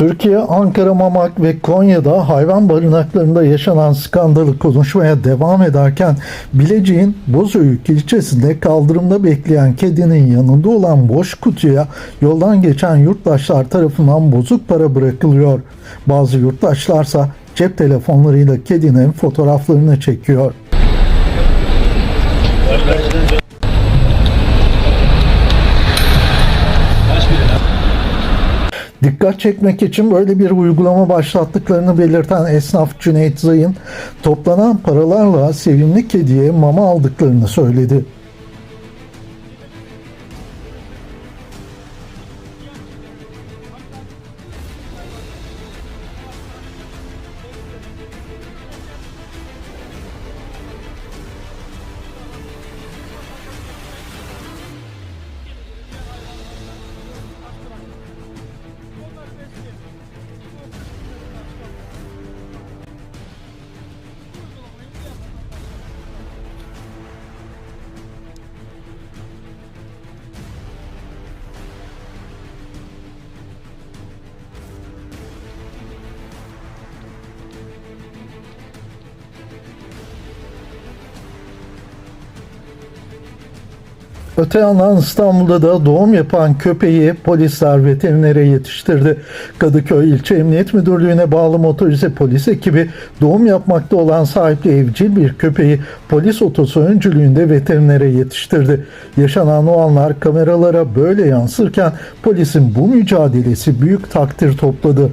Türkiye, Ankara, Mamak ve Konya'da hayvan barınaklarında yaşanan skandalı konuşmaya devam ederken Bilecik'in Bozüyük ilçesinde kaldırımda bekleyen kedinin yanında olan boş kutuya yoldan geçen yurttaşlar tarafından bozuk para bırakılıyor. Bazı yurttaşlarsa cep telefonlarıyla kedinin fotoğraflarını çekiyor. Dikkat çekmek için böyle bir uygulama başlattıklarını belirten esnaf Cüneyt Zayın, toplanan paralarla sevimli kediye mama aldıklarını söyledi. Öte yandan İstanbul'da da doğum yapan köpeği polisler veterinere yetiştirdi. Kadıköy İlçe Emniyet Müdürlüğü'ne bağlı motorize polis ekibi doğum yapmakta olan sahipli evcil bir köpeği polis otosu öncülüğünde veterinere yetiştirdi. Yaşanan o anlar kameralara böyle yansırken polisin bu mücadelesi büyük takdir topladı.